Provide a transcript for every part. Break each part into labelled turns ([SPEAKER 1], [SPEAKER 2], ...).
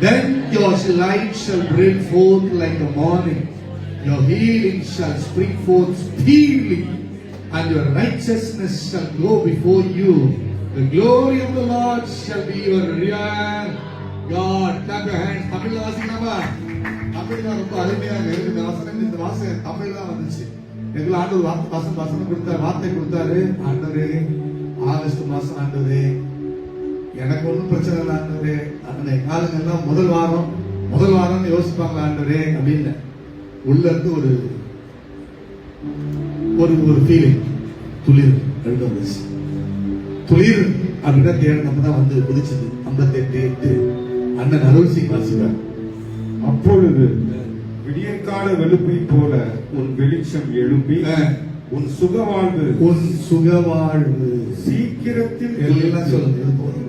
[SPEAKER 1] Then your light shall break forth like the morning. Your healing shall spring forth speedily, and your righteousness shall go before you. The glory of the Lord shall be your rear. God, clap your hands. தமிழ்ல வாசிக்கலாமா தமிழ்ல ரொம்ப அருமையாக இருக்கு இந்த வசனம் இந்த வாசகம் தமிழ் தான் வந்துச்சு எங்களை ஆண்டு வார்த்தை வசனம் வசனம் கொடுத்தாரு வார்த்தை கொடுத்தாரு ஆண்டவரே ஆகஸ்ட் மாசம் ஆண்டவரே எனக்கு ஒன்றும் பிரச்சனை இல்லை ஆண்டவரே. அந்த காலங்கள்லாம் முதல் வாரம் முதல் வாரம்னு யோசிப்பாங்க ஆண்டவரே அப்படின்னு. உள்ள இருந்து ஒரு ஒரு ஒரு ஃபீலிங் துளிர் ரெண்டு வந்துச்சு. துளிர் அப்படின்னா தேவை நம்ம தான் வந்து குதிச்சது. ஐம்பத்தெட்டு எட்டு. அண்ணன் அருள் சிங் வாசிப்பார்
[SPEAKER 2] அப்பொழுது விடியற்கால வெளுப்பை போல உன் வெளிச்சம் எழும்பி. உன் சுகவாழ்வு
[SPEAKER 1] உன் சுகவாழ்வு.
[SPEAKER 2] சீக்கிரத்தில்
[SPEAKER 1] எல்லாம் சொல்லுங்க போதும்.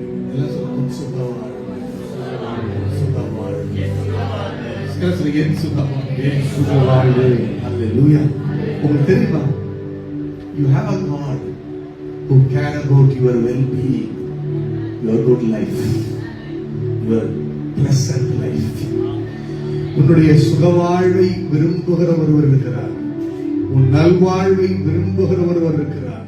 [SPEAKER 1] உங்களுக்கு தெரியுமா? You have a God who care about your well-being, your good life, your pleasant life. உன்னுடைய சுகவாழ்வை விரும்புகிற ஒருவர் இருக்கிறார். உன் நல்வாழ்வை விரும்புகிற ஒருவர் இருக்கிறார்.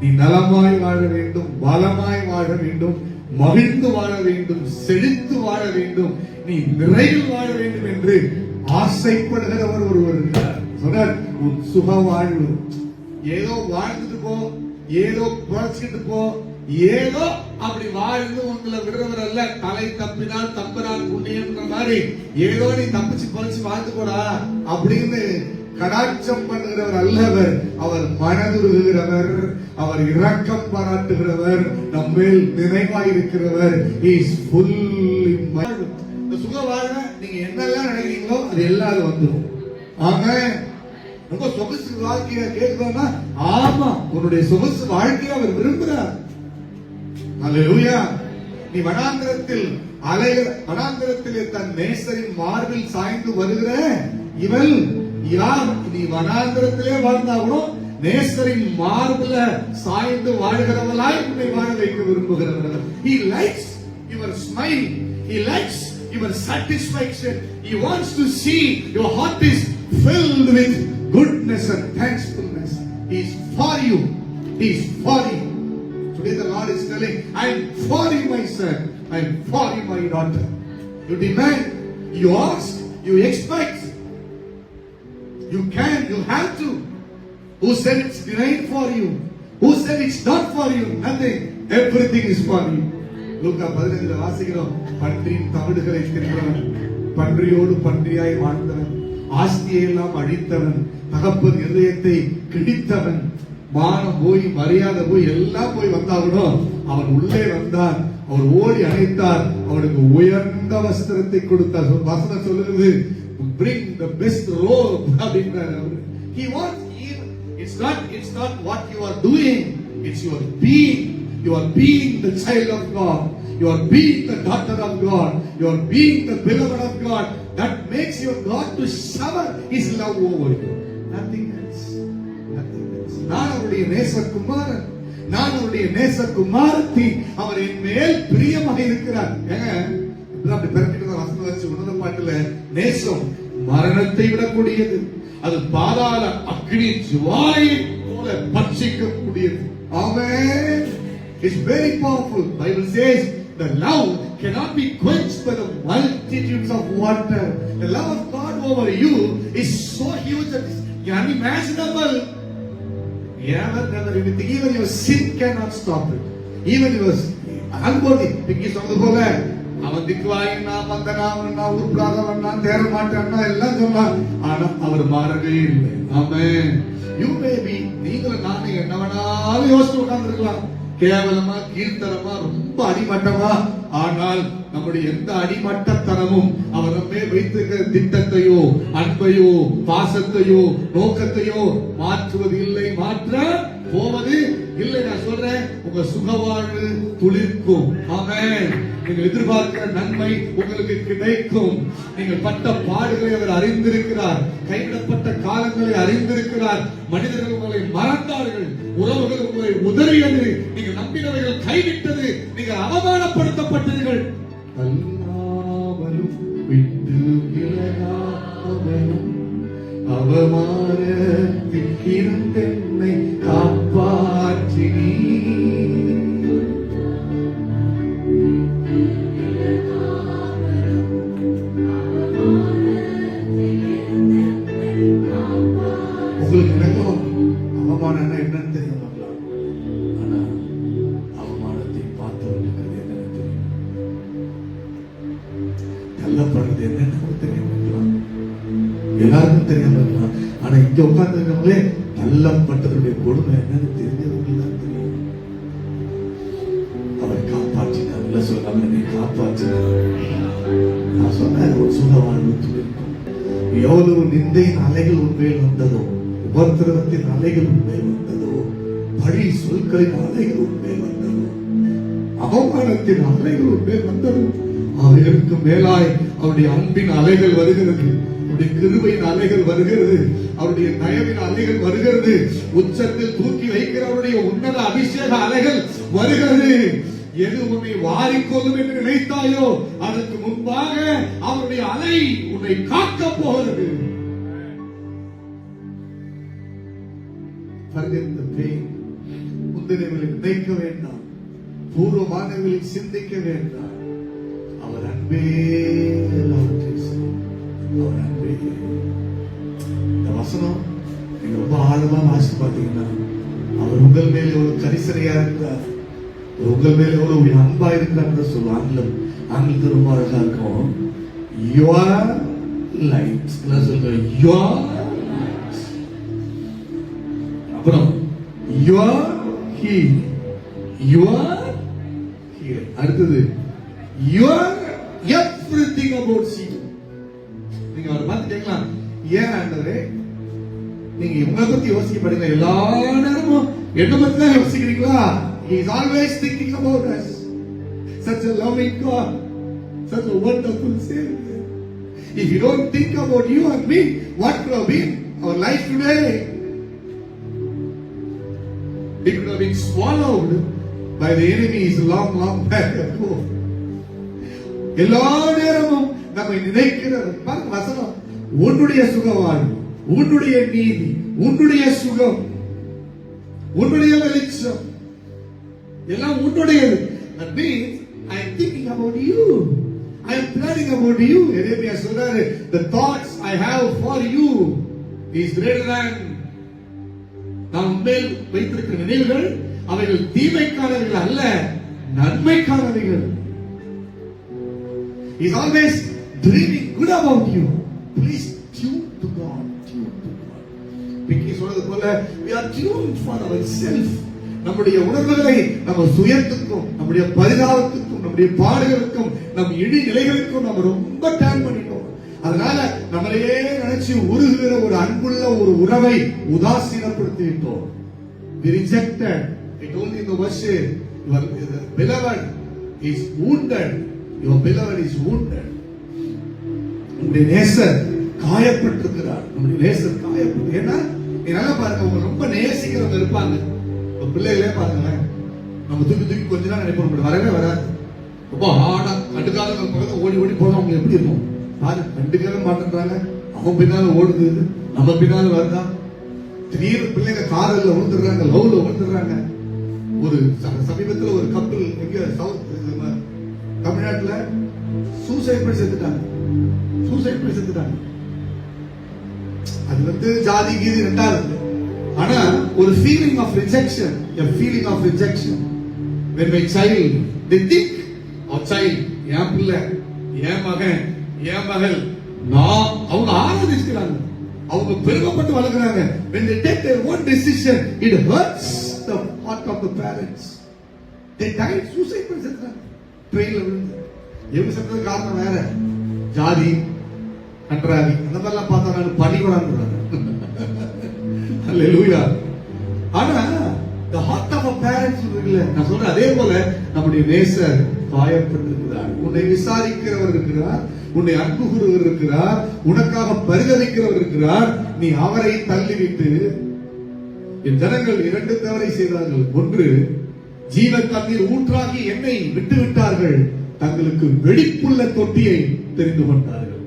[SPEAKER 1] நீ நலமாய் வாழ வேண்டும் பலமாய் வாழ வேண்டும். மகிழ்ந்து வாழ வேண்டும் செழித்து வாழ வேண்டும் நீ நிறைவில் வாழ வேண்டும் என்று ஆசைப்படுகிறவர் ஒருவர் இருக்கிறார். சொன்னார் உன் சுக வாழ்வு ஏதோ வாழ்ந்துட்டு போ ஏதோ குறைச்சிட்டு போ ஏதோ அப்படி வாழ்ந்து உங்களை விடுறவர் அல்ல. தலை தப்பினால் தப்பினால் புண்ணியன்ற மாதிரி ஏதோ நீ தப்பிச்சு பறிச்சு வாழ்ந்து போடா அப்படின்னு கடாட்சம் பண்ணுகிறவர் அல்லவர் அவர் மனதுருகிறவர் அவர் இரக்கம் பாராட்டுகிறவர் நம்மேல் நினைவாயிருக்கிறவர். இஸ் ஃபுல் சுக வாழ்க நீங்க என்னெல்லாம் நினைக்கிறீங்களோ அது எல்லாம் அது வந்துடும் ஆக ரொம்ப சொகுசு வாழ்க்கைய கேட்கிறோம்னா ஆமா உன்னுடைய சொகுசு வாழ்க்கையை அவர் விரும்புகிறார் அல்லேலூயா நீ வனாந்திரத்தில் அலைகிற வனாந்திரத்திலே தன் நேசரின் மார்பில் சாய்ந்து வருகிற. இவள் யார் நீ வனாந்திரத்திலே வாழ்ந்தா கூட நேசரின் மார்பில சாய்ந்து வாழ்கிறவளாய் உன்னை வாழ வைக்க விரும்புகிறவர் he likes your smile he likes your satisfaction he wants to see your heart is filled with goodness and thankfulness he is for you he is for you Today the Lord is telling, I'm for you, my son. I'm for you, my daughter. You demand, you ask, you expect. You can, you have to. Who said it's denied for you? Who said it's not for you? Nothing. Everything is for you. லூக்கா பதினைந்துல வாசிக்கிறோம் பன்றியின் தவிடுகளை தின்றவன் பன்றியோடு பன்றியாய் வாழ்ந்தவன் ஆஸ்தியை எல்லாம் அழித்தவன் தகப்பன் இதயத்தை கிடித்தவன் மானம் போய் மரியாதை போய் எல்லாம் போய் வந்தாலும் அவன் உள்ளே வந்தான் அவர் ஓடி அணைத்தார் அவனுக்கு உயர்ந்த வஸ்திரத்தை கொடுத்தார் வசனம் சொல்லுகிறது bring the best robe அப்படின்றார் அவர் he wants even it's not it's not what you are doing it's your being you are being the child of god you are being the daughter of god you are being the beloved of god that makes your god to shower his love over you nothing else nothing else நான் அவருடைய நேசகுமாரன் நான் அவருடைய நேசகுமாரத்தி அவர் என் மேல் பிரியமாக இருக்கிறார் ஏங்க இப்பதான் அப்படி வசனம் வச்சு உணர்ந்த பாட்டுல நேசம் மரணத்தை விடக்கூடியது அது பாதாள அக்னி ஜுவாலையை போல பட்சிக்கக்கூடியது amen it's very powerful Bible says the love cannot be quenched by the multitudes of water the love of god over you is so huge that it's unimaginable Never, never anything. Even your sin cannot stop it. Even your unworthy. பிக்கி சொன்னது போல அவன் திக்குவாயின்னா மந்தனா அவனா உருப்படாதவனா தேர மாட்டான்னா எல்லாம் சொன்னான். ஆனா அவர் மாறவே இல்லை. ஆமே யூ பேபி நீங்களும் நானும் என்ன வேணாலும் யோசிச்சு உட்கார்ந்துருக்கலாம். கேவலமா கீழ்த்தரமா ரொம்ப அடிமட்டமா. ஆனால் நம்முடைய எந்த அடிமட்டத்தனமும் அவர் நம்மே வைத்திருக்கிற திட்டத்தையோ அன்பையோ பாசத்தையோ நோக்கத்தையோ மாற்றுவது இல்லை மாற்ற போவது இல்லை நான் சொல்றேன் உங்க சுகவாழ்வு துளிர்க்கும். ஆமென். நீங்கள் எதிர்பார்க்கிற நன்மை உங்களுக்கு கிடைக்கும். நீங்கள் பட்ட பாடுகளை அவர் அறிந்திருக்கிறார். கைவிடப்பட்ட காலங்களை அறிந்திருக்கிறார். மனிதர்கள் உங்களை மறந்தார்கள். உறவுகள் உங்களை உதறியது. நீங்கள் நம்பினவைகள் கைவிட்டது. நீங்கள் அவமானப்படுத்தப்பட்டீர்கள். அல்லாமலும் விட்டு விலகாமலும் அவமானத்திற்கிருந்தென்னை உங்களுக்கு எனக்கும் அவமானம்னா என்னன்னு தெரியும் பார்க்கலாம் ஆனா அவமானத்தை பார்த்தவர்களுக்கு என்னன்னு தெரியும். தள்ளப்படுறது என்னன்னு எல்லாருக்கும் தெரியாம இருக்கலாம் ஆனா இங்க உட்கார்ந்து இருக்கவங்களே கொடுமை என்னன்னு தெரிஞ்சவங்களுக்கு தான் தெரியும். அவரை காப்பாற்றினார். இல்ல சொல்லாம என்னை காப்பாற்றினார். நான் ஒரு எவ்வளவு நிந்தையின் அலைகள் உண்மையில் வந்ததோ உபத்திரவத்தின் அலைகள் உண்மையில் வந்ததோ பழி சொற்களின் அலைகள் வந்ததோ அவமானத்தின் அலைகள் உண்மையில் வந்ததோ அவைகளுக்கு மேலாய் அவருடைய அன்பின் அலைகள் வருகிறது அவருடைய கிருபையின் அலைகள் வருகிறது அவருடைய தயவின் அலைகள் வருகிறது உச்சத்தில் தூக்கி வைக்கிற அவருடைய உன்னத அபிஷேக அலைகள் வருகிறது எது உன்னை வாரிக்கொள்ளும் என்று நினைத்தாயோ அதற்கு முன்பாக அவருடைய அலை உன்னை காக்க போகிறது. Forget the pain. முந்தினவர்களை நினைக்க வேண்டாம். பூர்வமானவர்களை சிந்திக்க வேண்டாம். அவர் அன்பே அவர் அன்பே. இந்த வசனம் நீங்க ரொம்ப ஆழமா வாசி பார்த்தீங்கன்னா அவர் உங்கள் மேல எவ்வளவு கரிசனையா இருக்கிறார். உங்கள் மேல எவ்வளவு அன்பா இருக்கிறார் சொல்லுவோம் ஆங்கிலம் ஆங்கிலத்தில் ரொம்ப அழகா இருக்கும். யுவர் லைட் சொல்லுங்க யுவர் அப்புறம் யுவர் ஹீல் யுவர் ஹீல் அடுத்தது யுவர் எவ்ரிதிங் அபவுட் யூ நீங்க அவரை பார்த்து கேட்கலாம் ஏன் ஆண்டவரே நீங்க உங்களை பத்தி யோசிக்கப்படுங்க எல்லா நேரமும் என்ன பத்தி தான் யோசிக்கிறீங்களா he is always thinking about us such a loving god such a wonderful savior if you don't think about you and me what could have been our life today it could have been swallowed by the enemies long long back ago எல்லா நேரமும் நம்மை நினைக்கிறது பாருங்க வசனம் உன்னுடைய சுக வாழ்வு உன்னுடைய நீதி உன்னுடைய சுகம் உன்னுடைய வெளிச்சம் எல்லாம் உன்னுடையது that means I am thinking about you I am planning about you எரேமியா சொல்றாரு the thoughts I have for you is greater than நாம் மேல் வைத்திருக்கிற நினைவுகள் அவைகள் தீமைக்கானவைகள் அல்ல நன்மைக்கானவைகள் is always dreaming good about you please tune to God tune to God Vicky சொல்றது போல we are tuned for ourselves. நம்முடைய உணர்வுகளை நம்ம சுயத்துக்கும் நம்முடைய பரிதாபத்துக்கும் நம்முடைய பாடுகளுக்கும் நம் இடி நிலைகளுக்கும் நம்ம ரொம்ப டேன் பண்ணிட்டோம் அதனால நம்மளையே நினைச்சு உருகுகிற ஒரு அன்புள்ள ஒரு உறவை உதாசீனப்படுத்தி விட்டோம் We rejected. I told you in the worship, your beloved is wounded. Your beloved உங்களுடைய நேசர் காயப்பட்டிருக்கிறார். நம்முடைய நேசர் காயப்பட்டு ஏன்னா என்னால பாருங்க அவங்க ரொம்ப நேசிக்கிறவங்க இருப்பாங்க. பிள்ளைகளே பாருங்களேன். நம்ம தூக்கி தூக்கி கொஞ்ச நேரம் நினைப்போம் வரவே வராது. ரொம்ப ஹார்டா கண்டுக்காதவங்க பக்கத்தில் ஓடி ஓடி போனா எப்படி இருக்கும் பாரு கண்டுக்கவே மாட்டேன்றாங்க அவன் பின்னால ஓடுது. நம்ம பின்னால வருதா? திடீர்னு பிள்ளைங்க காதல்ல விழுந்துடுறாங்க லவ்ல விழுந்துடுறாங்க. ஒரு ச- ஒரு கப்பல் எங்க சவுத் தமிழ்நாட்டுல சூசைட் பண்ணி செத்துட்டாங்க. சூசைட் பண்ணி செத்துட்டாங்க. அது வந்து ஜாதி கீதி ரெண்டாவது ஆனா ஒரு feeling of rejection a feeling of rejection when my child the thick are child என் பிள்ளை என் மகன் என் மகள் நான் அவங்க ஆராதிக்கிறாங்க அவங்க பெருமைப்பட்டு வளர்க்குறாங்க. When they take their own decision it hurts the heart of the parents. They died suicide பண்ணி செத்துறாங்க ட்ரெயின்ல விழுந்து. எவங்க செத்தது காரணம் வேற? ஜாதி கன்றாவி அந்த மாதிரிலாம் பார்த்தா நான் பணிவரான்னு அல்லேலூயா ஆனா the heart of a parents இருக்குல்ல நான் சொல்றேன் அதே போல நம்முடைய நேசர் காயப்பட்டிருக்கிறார். உன்னை விசாரிக்கிறவர் இருக்கிறார் உன்னை அன்பு கூறுவர் இருக்கிறார் உனக்காக பரிதவிக்கிறவர் இருக்கிறார். நீ அவரை தள்ளிவிட்டு என் ஜனங்கள் இரண்டு தவறை செய்தார்கள். ஒன்று ஜீவ தண்ணீர் ஊற்றாகி என்னை விட்டு விட்டார்கள் தங்களுக்கு வெடிப்புள்ள தொட்டியை தெரிந்து கொண்டார்கள்.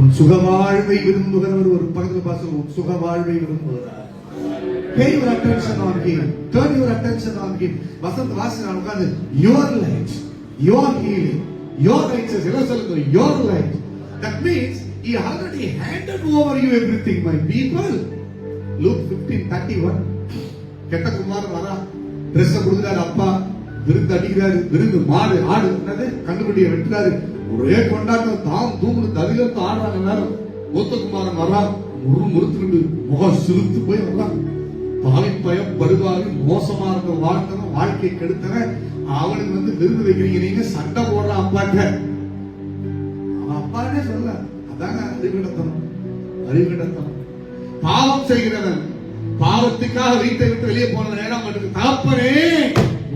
[SPEAKER 1] உன் சுகவாழ்வை விரும்புகிறவர் ஒரு பக்கத்தில் பாசம் உன் சுகவாழ்வை விரும்புகிறார். Pay your attention on him. Turn your attention on him. Vasanth Vasan உட்கார்ந்து your light, your healing, your righteousness. எல்லாம் சொல்லுங்க your light. That means he already handed over you everything, my people. Luke 15, 31. கெட்ட குமாரன் வரா ட்ரெஸ் கொடுக்குறாரு அப்பா விருந்து அடிக்கிறாரு விருந்து மாடு ஆடு என்னது கண்டுபிடிய வெட்டுறாரு ஒரே கொண்டாட்டம் தாம் தூம்னு தவிலத்து ஆடுறாங்க நேரம் மூத்த குமாரன் வரா முரு முறுத்துக்கிட்டு முகம் சிரித்து போய் வர்றான் பாவிப்பயம் பயம் மோசமா இருந்த வாழ்ந்தவன் வாழ்க்கை கெடுத்தவன் அவனுக்கு வந்து விருது வைக்கிறீங்க நீங்க சண்டை போடுற அப்பாட்ட. அவன் அப்பாட்டே சொல்ல அதாங்க அறிவிடத்தனம் அறிவிடத்தனம் பாவம் செய்கிறவன் பாவத்துக்காக வீட்டை விட்டு வெளியே போன நேரம் அவனுக்கு தகப்பனே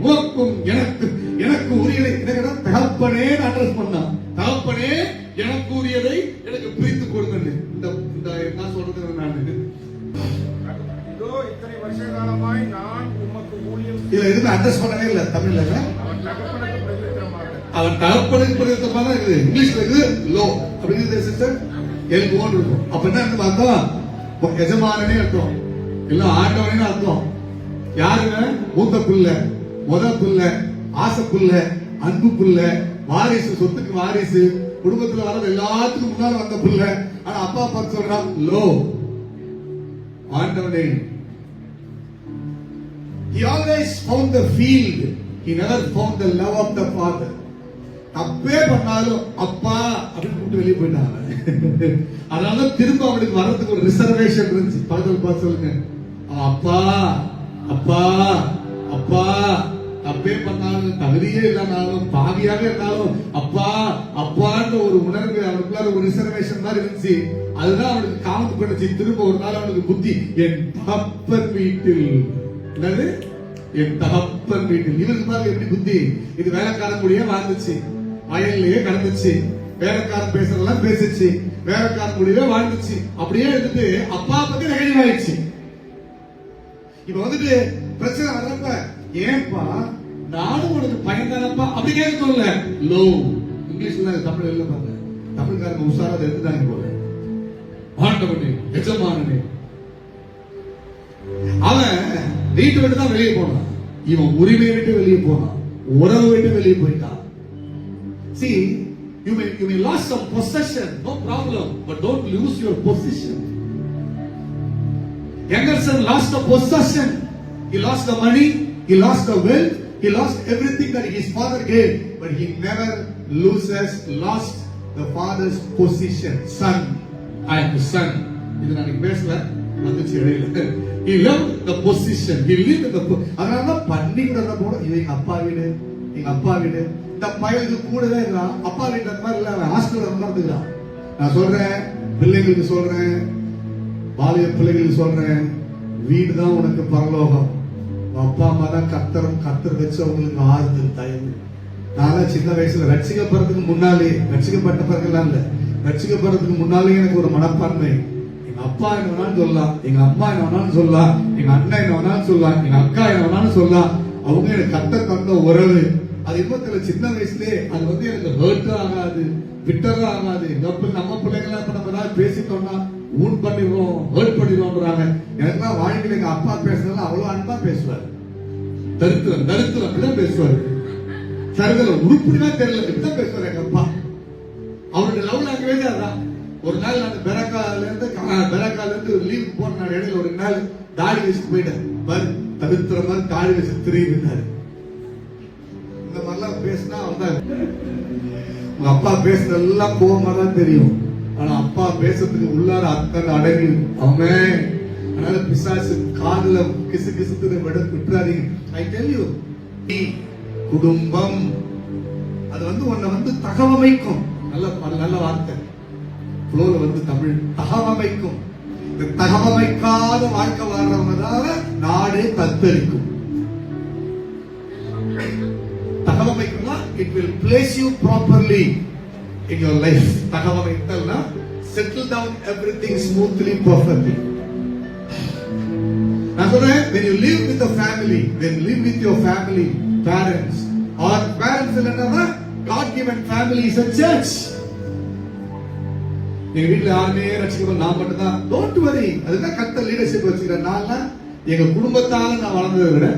[SPEAKER 1] உமக்கும் எனக்கு எனக்கு உரியதை தகப்பனே அட்ரஸ் பண்ணான். தகப்பனே எனக்கு உரியதை எனக்கு பிரித்து கொடுங்க என்ன சொல்றது நான்?
[SPEAKER 2] இதோ இத்தனை வருஷ காலமாய் நான் உமக்கு ஊழியம்
[SPEAKER 1] எதுவுமே அட்ரஸ் பண்ணவே இல்லை தமிழ்ல
[SPEAKER 2] அவன் தகப்பனுக்கு பிரதித்திரமாக
[SPEAKER 1] அவன் தகப்பனுக்கு பிரதித்தமா தான் இருக்குது. இங்கிலீஷ்ல இருக்குது லோ அப்படிங்கிறது சிஸ்டர் எல் ஓன் இருக்கும். அப்ப என்ன அர்த்தம் அர்த்தம் எஜமானனே அர்த்தம். இல்ல ஆண்டவனே அர்த்தம். யாருங்க? மூத்த புள்ள முத புள்ள ஆசை புள்ள அன்பு புள்ள வாரிசு சொத்துக்கு வாரிசு குடும்பத்துல வர்றது எல்லாத்துக்கும் முன்னால வந்த புள்ள ஆனா அப்பா பார்த்து சொல்றான் லோ ஆண்டவனே He always found the field. He never found the love of the father. தப்பே பண்ணாலும் அப்பா அப்படின்னு கூப்பிட்டு வெளியே போயிட்டாங்க அதனால திரும்ப அவனுக்கு வர்றதுக்கு ஒரு ரிசர்வேஷன் இருந்துச்சு பக்கத்தில் பார்த்து சொல்லுங்க அப்பா அப்பா அப்பா தப்பே பண்ணாலும் தகுதியே இல்லைனாலும் பாவியாக இருந்தாலும் அப்பா அப்பான்ற ஒரு உணர்வு அவனுக்குள்ள ஒரு ரிசர்வேஷன் மாதிரி இருந்துச்சு. அதுதான் அவனுக்கு காமத்து பண்ணுச்சு திரும்ப ஒரு நாள் அவனுக்கு புத்தி என் தப்பன் வீட்டில் என்னது? என் தகப்பன் வீட்டில். இவருக்கு பாருங்க எப்படி புத்தி. இது வேலைக்காரன் கூடயே வாழ்ந்துச்சு. வயல்லையே கடந்துச்சு. வேலைக்காரன் பேசுறதெல்லாம் பேசிச்சு. வேலைக்காரன் கூடயே வாழ்ந்துச்சு. அப்படியே இருந்துட்டு அப்பா பத்தி நெகட்டிவ் ஆயிடுச்சு. இப்ப வந்துட்டு பிரச்சனை வர்றப்ப ஏன்பா நானும் உனக்கு பையன் தானப்பா அப்படி கேட்க சொல்லல லோ இங்கிலீஷ்ல தமிழ் இல்ல பாருங்க தமிழ்காரங்க உஷாரா எடுத்துட்டாங்க போல. ஆண்டவனே எஜமானனே. அவன் வீட்டை விட்டு தான் வெளியே போனான். இவன் உரிமையை விட்டு வெளியே போனான். உறவை விட்டு வெளியே போயிட்டான். See, you may you may lost some possession, no problem, but don't lose your position. Younger son lost the possession. He lost the money, he lost the wealth, he lost everything that his father gave, but he never loses, lost the father's position. Son, I am the son. இது நான் பேசல வந்துச்சு இடையில. He loved the position. He lived the po- அதனால தான் பண்டிகை கூட இது எங்க அப்பா வீடு எங்க அப்பா வீடு. இந்த பயலுக்கு கூடவே இருக்கான் அப்பா வீட்டு அந்த மாதிரி இல்ல அவன் ஹாஸ்டல்ல வந்து நான் சொல்றேன் பிள்ளைங்களுக்கு சொல்றேன் பாலிய பிள்ளைகளுக்கு சொல்றேன் வீடு தான் உனக்கு பரலோகம். அப்பா அம்மா தான் கத்தரும் கத்தர் வச்சு அவங்களுக்கு ஆறுதல் தயவு. நான் சின்ன வயசுல ரட்சிக்கப்படுறதுக்கு முன்னாலே ரட்சிக்கப்பட்ட பிறகுலாம் இல்ல. ரட்சிக்கப்படுறதுக்கு முன்னாலே எனக்கு ஒரு மனப்பான்மை. எங்க அப்பா என்ன வேணாலும் சொல்லலாம் எங்க அம்மா என்ன வேணாலும் சொல்லலாம் எங்க அண்ணன் என்ன வேணாலும் சொல்லலாம் எங்க அக்கா என்ன வேணாலும் சொல்லலாம். அவங்க எனக்கு கத்த தந்த உறவு. அது இன்னத்துல சின்ன வயசுலயே அது வந்து எனக்கு ஹர்ட்டும் ஆகாது பிட்டரும் ஆகாது. எங்க நம்ம பிள்ளைங்களா இப்ப நம்ம ஏதாவது பேசிட்டோம்னா ஊன் பண்ணிடுவோம் ஹேர்ட் பண்ணிடுவோம்ன்றாங்க எனக்குலாம் வாழ்க்கையில் எங்க அப்பா பேசுறதுல அவ்வளவு அன்பா பேசுவார். தரித்திரம் தரித்திரம் அப்படிதான் பேசுவார். சருதல உருப்படினா தெரியல இப்படிதான் பேசுவார் எங்க அப்பா. அவருடைய லவ் லாங்குவேஜ் அதான் ஒரு நாள் நான் பெரக்கால இருந்து பெரக்கால இருந்து லீவ் போன இடையில ஒரு நாள் தாடி வச்சுட்டு போயிட்டேன். பாரு தவிர்த்துற மாதிரி தாடி வச்சு தெரியுது இந்த மாதிரிலாம் பேசினா அவன் உங்க அப்பா பேசுனதெல்லாம் கோபமா தான் தெரியும். ஆனா அப்பா பேசுறதுக்கு உள்ளார அத்தனை அடங்கு. அவன் அதனால பிசாசு காதுல கிசு கிசுத்து விட விட்டுறாதீங்க ஐ டெல் யூ குடும்பம். அது வந்து உன்னை வந்து தகவமைக்கும். நல்ல நல்ல வார்த்தை. புலோல வந்து தமிழ். தகவமைக்கும். இந்த தகவமைக்காத வாழ்க்கை வாழ்றவங்கனால நாடே தத்தரிக்கும் தகவமைக்கும்னா it will place you properly in your life தகவமைத்தல்னா settle down everything smoothly perfectly நான் சொல்றேன் when you live with the family when you live with your family parents. Or parents இல்லைன்னா God given family is a church. எங்க வீட்டுல யாருமே ரசிக்கப்பட நான் மட்டும் தான் don't worry அதுதான் கத்த லீடர்ஷிப் வச்சுக்கிறேன் நான் எங்க குடும்பத்தால நான் வளர்ந்ததை விட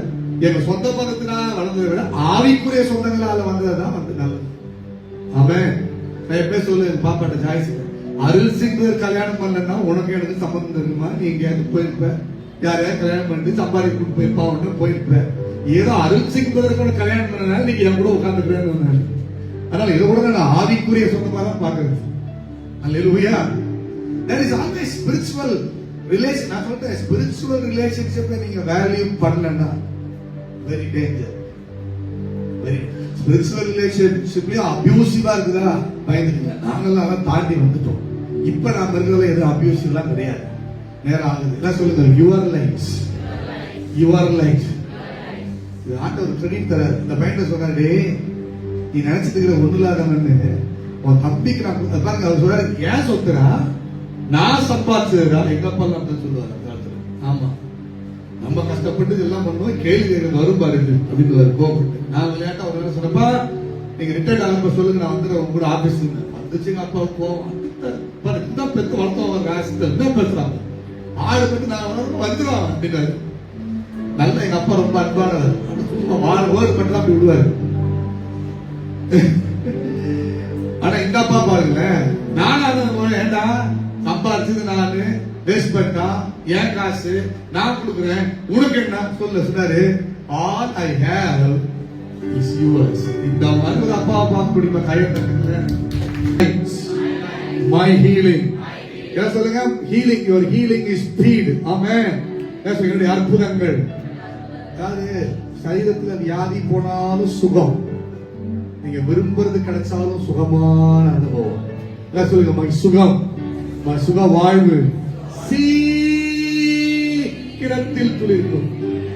[SPEAKER 1] எங்க சொந்த மதத்தினால வளர்ந்ததை விட ஆவிக்குரிய சொந்தங்களால வந்ததுதான் வந்து நல்லது. அவன் நான் எப்பயே சொல்லு என் பாப்பாட்ட ஜாய்ஸ் அருள் சிங் கல்யாணம் பண்ணலன்னா உனக்கு எனக்கு சம்பந்தம் இருக்குமா நீ எங்கேயாவது போயிருப்ப? யாரையாவது கல்யாணம் பண்ணிட்டு சம்பாதி கூட்டு போயிருப்பா ஒன்று போயிருப்ப? ஏதோ அருள் சிங் கூட கல்யாணம் பண்ணனால நீங்க என் கூட உட்காந்துக்கிறேன்னு அதனால இதை கூட நான் ஆவிக்குரிய சொந்தமா தான் பாக்குறேன் hallelujah there is always spiritual relation நான் சொல்றேன் ஸ்பிரிச்சுவல் ரிலேஷன்ஷிப்பை நீங்க வேல்யூ பண்ணலன்னா வெரி டேஞ்சர் வெரி ஸ்பிரிச்சுவல் ரிலேஷன்ஷிப்லயும் அபியூசிவா இருக்குதா பயந்துக்கங்க. நாங்கெல்லாம் அதெல்லாம் தாண்டி வந்துட்டோம். இப்ப நாம இருக்கிறதுல எதுவும் அபியூசிவ்லாம் கிடையாது. நேரம் ஆகுது. என்ன சொல்லுங்க? யுவர் லைஃப் யுவர் லைஃப் இது ஆண்டவர் கிரெடிட் தராரு. இந்த பையன் சொன்னாரு நீ நினைச்சிட்டு இருக்கிற ஒண்ணு இல்லாதவன்னு உன் தம்பிக்கு நான் பாருங்க அவர் சொல்றாரு ஏன் சொத்துறா நான் சம்பாதிச்சதுடா எங்க அப்பா சொல்லுவாரு அந்த காலத்துல. ஆமா. நம்ம கஷ்டப்பட்டு இதெல்லாம் பண்ணுவோம் கேள்வி எனக்கு வரும் பாருங்க அப்படின்னு கோபப்பட்டு நான் விளையாட்டு ஒரு வேலை சொன்னப்பா நீங்க ரிட்டையர்ட் ஆகிறப்ப சொல்லுங்க நான் வந்து உங்க கூட ஆபீஸ் வந்துச்சுங்க அப்பா போவோம் இந்த பெத்து வளர்த்தவங்க காசு என்ன பேசுறாங்க ஆளு பெற்று நான் வளர்ந்து வந்துடுவான் அப்படின்னாரு நல்ல எங்க அப்பா ரொம்ப அன்பானவர். சும்மா வாழ வேர்டு மட்டும் தான் அப்படி விடுவாரு. ஆனா இந்த அப்பா பாருங்களேன் நானும் அதை ஏண்டா சம்பாரிச்சது நானு வேஸ்ட் பண்ணா என் காசு நான் கொடுக்குறேன். உனக்கு என்ன? சொல்ல சொன்னாரு all I have is yours இந்த மாதிரி ஒரு அப்பா பார்க்க முடியுமா கையை மை ஹீலிங் என்ன சொல்லுங்க? Healing your healing is speed amen என்ன சொல்லுங்க? என்னுடைய அற்புதங்கள். அதாவது சரீரத்துல வியாதி போனாலும் சுகம். நீங்க விரும்புறது கிடைச்சாலும் சுகமான அனுபவம். என்ன சொல்லுங்க? மை சுகம். மை சுக வாழ்வு. சீ சீக்கிரத்தில் துளிர்க்கும்